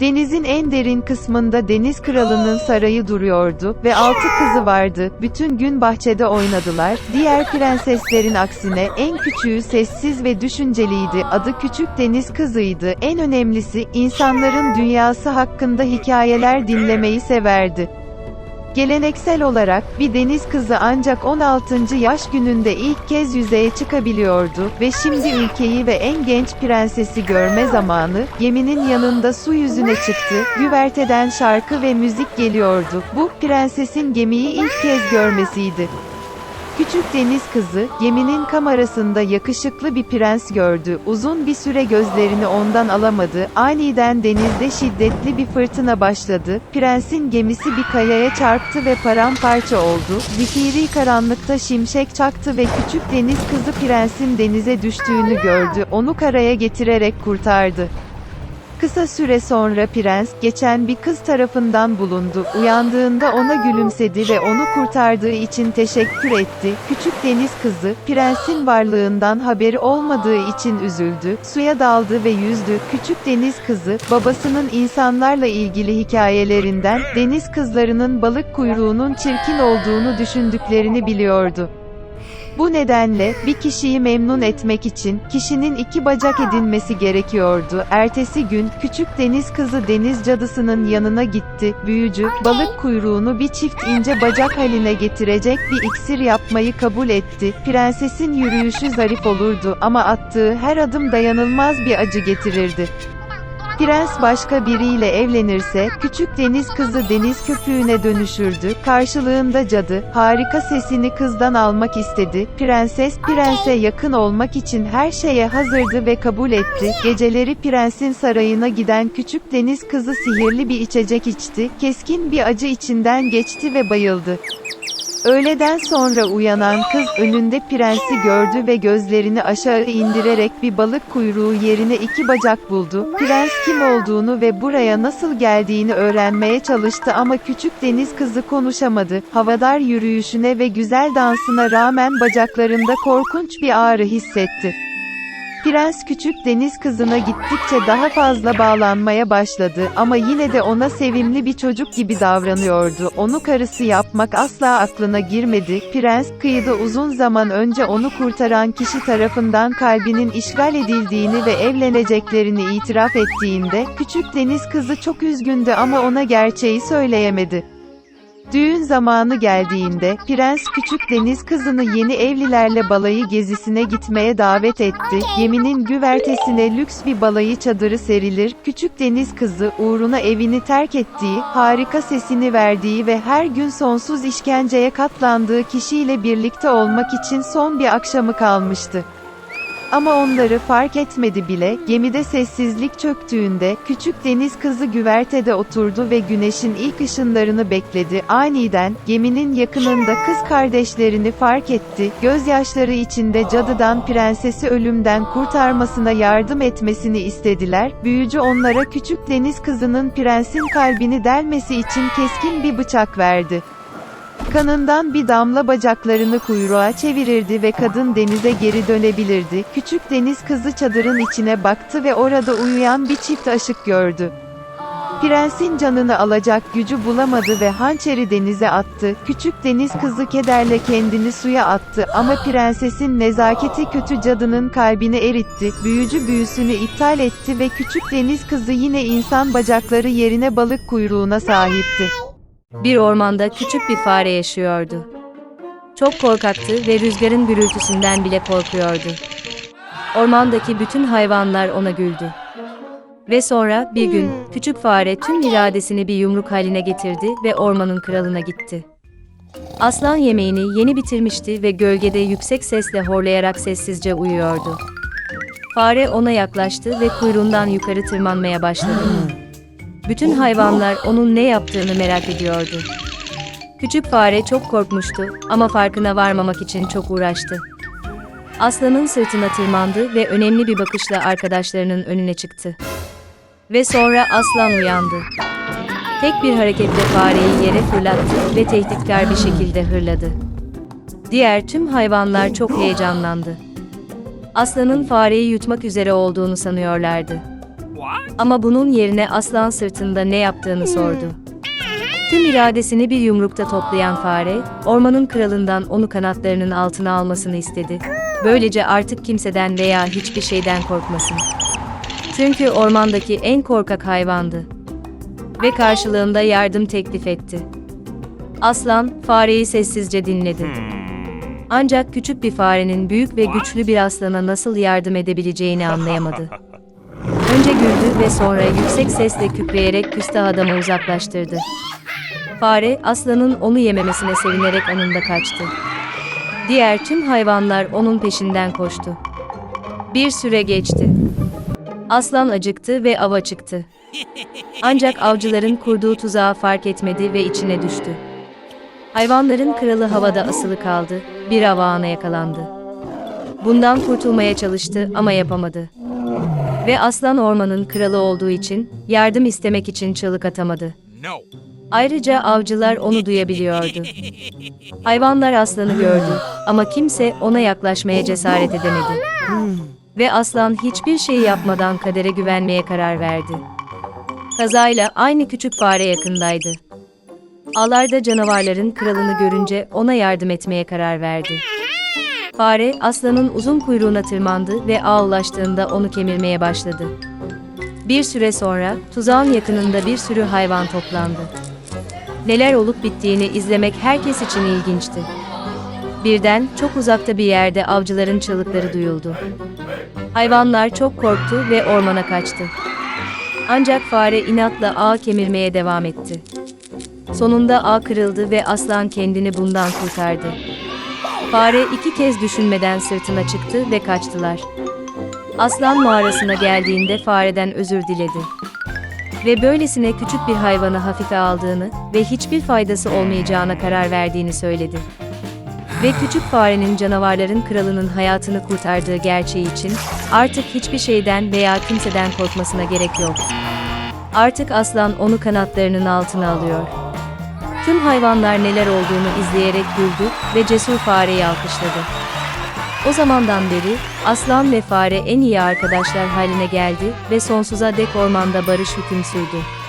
Denizin en derin kısmında deniz kralının sarayı duruyordu ve altı kızı vardı. Bütün gün bahçede oynadılar. Diğer prenseslerin aksine en küçüğü sessiz ve düşünceliydi. Adı küçük deniz kızıydı. En önemlisi insanların dünyası hakkında hikayeler dinlemeyi severdi. Geleneksel olarak, bir deniz kızı ancak 16. yaş gününde ilk kez yüzeye çıkabiliyordu ve şimdi ülkeyi ve en genç prensesi görme zamanı, geminin yanında su yüzüne çıktı, güverteden şarkı ve müzik geliyordu. Bu, prensesin gemiyi ilk kez görmesiydi. Küçük deniz kızı, geminin kamerasında yakışıklı bir prens gördü. Uzun bir süre gözlerini ondan alamadı. Aniden denizde şiddetli bir fırtına başladı. Prensin gemisi bir kayaya çarptı ve paramparça oldu. Zifiri karanlıkta şimşek çaktı ve küçük deniz kızı prensin denize düştüğünü gördü. Onu karaya getirerek kurtardı. Kısa süre sonra prens, geçen bir kız tarafından bulundu. Uyandığında ona gülümsedi ve onu kurtardığı için teşekkür etti. Küçük deniz kızı, prensin varlığından haberi olmadığı için üzüldü. Suya daldı ve yüzdü. Küçük deniz kızı, babasının insanlarla ilgili hikayelerinden, deniz kızlarının balık kuyruğunun çirkin olduğunu düşündüklerini biliyordu. Bu nedenle, bir kişiyi memnun etmek için, kişinin iki bacak edinmesi gerekiyordu. Ertesi gün, küçük deniz kızı deniz cadısının yanına gitti. Büyücü, balık kuyruğunu bir çift ince bacak haline getirecek bir iksir yapmayı kabul etti. Prensesin yürüyüşü zarif olurdu ama attığı her adım dayanılmaz bir acı getirirdi. Prens başka biriyle evlenirse, küçük deniz kızı deniz köpüğüne dönüşürdü. Karşılığında cadı, harika sesini kızdan almak istedi. Prenses, prense yakın olmak için her şeye hazırdı ve kabul etti. Geceleri prensin sarayına giden küçük deniz kızı sihirli bir içecek içti. Keskin bir acı içinden geçti ve bayıldı. Öğleden sonra uyanan kız önünde prensi gördü ve gözlerini aşağı indirerek bir balık kuyruğu yerine iki bacak buldu. Prens kim olduğunu ve buraya nasıl geldiğini öğrenmeye çalıştı ama küçük deniz kızı konuşamadı. Havadar yürüyüşüne ve güzel dansına rağmen bacaklarında korkunç bir ağrı hissetti. Prens küçük deniz kızına gittikçe daha fazla bağlanmaya başladı ama yine de ona sevimli bir çocuk gibi davranıyordu. Onu karısı yapmak asla aklına girmedi. Prens, kıyıda uzun zaman önce onu kurtaran kişi tarafından kalbinin işgal edildiğini ve evleneceklerini itiraf ettiğinde, küçük deniz kızı çok üzgündü ama ona gerçeği söyleyemedi. Düğün zamanı geldiğinde, prens küçük deniz kızını yeni evlilerle balayı gezisine gitmeye davet etti. Geminin güvertesine lüks bir balayı çadırı serilir. Küçük deniz kızı, uğruna evini terk ettiği, harika sesini verdiği ve her gün sonsuz işkenceye katlandığı kişiyle birlikte olmak için son bir akşamı kalmıştı. Ama onları fark etmedi bile, gemide sessizlik çöktüğünde, küçük deniz kızı güvertede oturdu ve güneşin ilk ışınlarını bekledi. Aniden, geminin yakınında kız kardeşlerini fark etti, gözyaşları içinde cadıdan prensesi ölümden kurtarmasına yardım etmesini istediler. Büyücü onlara küçük deniz kızının prensin kalbini delmesi için keskin bir bıçak verdi. Kanından bir damla bacaklarını kuyruğa çevirirdi ve kadın denize geri dönebilirdi. Küçük deniz kızı çadırın içine baktı ve orada uyuyan bir çift aşık gördü. Prensin canını alacak gücü bulamadı ve hançeri denize attı. Küçük deniz kızı kederle kendini suya attı ama prensesin nezaketi kötü cadının kalbini eritti. Büyücü büyüsünü iptal etti ve küçük deniz kızı yine insan bacakları yerine balık kuyruğuna sahipti. Bir ormanda küçük bir fare yaşıyordu. Çok korkaktı ve rüzgarın gürültüsünden bile korkuyordu. Ormandaki bütün hayvanlar ona güldü. Ve sonra bir gün küçük fare tüm iradesini bir yumruk haline getirdi ve ormanın kralına gitti. Aslan yemeğini yeni bitirmişti ve gölgede yüksek sesle horlayarak sessizce uyuyordu. Fare ona yaklaştı ve kuyruğundan yukarı tırmanmaya başladı. Bütün hayvanlar onun ne yaptığını merak ediyordu. Küçük fare çok korkmuştu ama farkına varmamak için çok uğraştı. Aslanın sırtına tırmandı ve önemli bir bakışla arkadaşlarının önüne çıktı. Ve sonra aslan uyandı. Tek bir hareketle fareyi yere fırlattı ve tehditkar bir şekilde hırladı. Diğer tüm hayvanlar çok heyecanlandı. Aslanın fareyi yutmak üzere olduğunu sanıyorlardı. Ama bunun yerine aslan sırtında ne yaptığını sordu. Tüm iradesini bir yumrukta toplayan fare, ormanın kralından onu kanatlarının altına almasını istedi. Böylece artık kimseden veya hiçbir şeyden korkmasın. Çünkü ormandaki en korkak hayvandı. Ve karşılığında yardım teklif etti. Aslan, fareyi sessizce dinledi. Ancak küçük bir farenin büyük ve güçlü bir aslana nasıl yardım edebileceğini anlayamadı. Önce güldü ve sonra yüksek sesle kükreyerek küstah adamı uzaklaştırdı. Fare, aslanın onu yememesine sevinerek anında kaçtı. Diğer tüm hayvanlar onun peşinden koştu. Bir süre geçti. Aslan acıktı ve ava çıktı. Ancak avcıların kurduğu tuzağı fark etmedi ve içine düştü. Hayvanların kralı havada asılı kaldı, bir avağına yakalandı. Bundan kurtulmaya çalıştı ama yapamadı. Ve aslan ormanın kralı olduğu için yardım istemek için çığlık atamadı. Ayrıca avcılar onu duyabiliyordu. Hayvanlar aslanı gördü ama kimse ona yaklaşmaya cesaret edemedi. Ve aslan hiçbir şey yapmadan kadere güvenmeye karar verdi. Kazayla aynı küçük fare yakındaydı. Ağlarda canavarların kralını görünce ona yardım etmeye karar verdi. Fare aslanın uzun kuyruğuna tırmandı ve ağ ulaştığında onu kemirmeye başladı. Bir süre sonra tuzağın yakınında bir sürü hayvan toplandı. Neler olup bittiğini izlemek herkes için ilginçti. Birden çok uzakta bir yerde avcıların çığlıkları duyuldu. Hayvanlar çok korktu ve ormana kaçtı. Ancak fare inatla ağ kemirmeye devam etti. Sonunda ağ kırıldı ve aslan kendini bundan kurtardı. Fare iki kez düşünmeden sırtına çıktı ve kaçtılar. Aslan mağarasına geldiğinde fareden özür diledi. Ve böylesine küçük bir hayvanı hafife aldığını ve hiçbir faydası olmayacağına karar verdiğini söyledi. Ve küçük farenin canavarların kralının hayatını kurtardığı gerçeği için artık hiçbir şeyden veya kimseden korkmasına gerek yok. Artık aslan onu kanatlarının altına alıyor. Tüm hayvanlar neler olduğunu izleyerek güldü ve cesur fareyi alkışladı. O zamandan beri aslan ve fare en iyi arkadaşlar haline geldi ve sonsuza dek ormanda barış hüküm sürdü.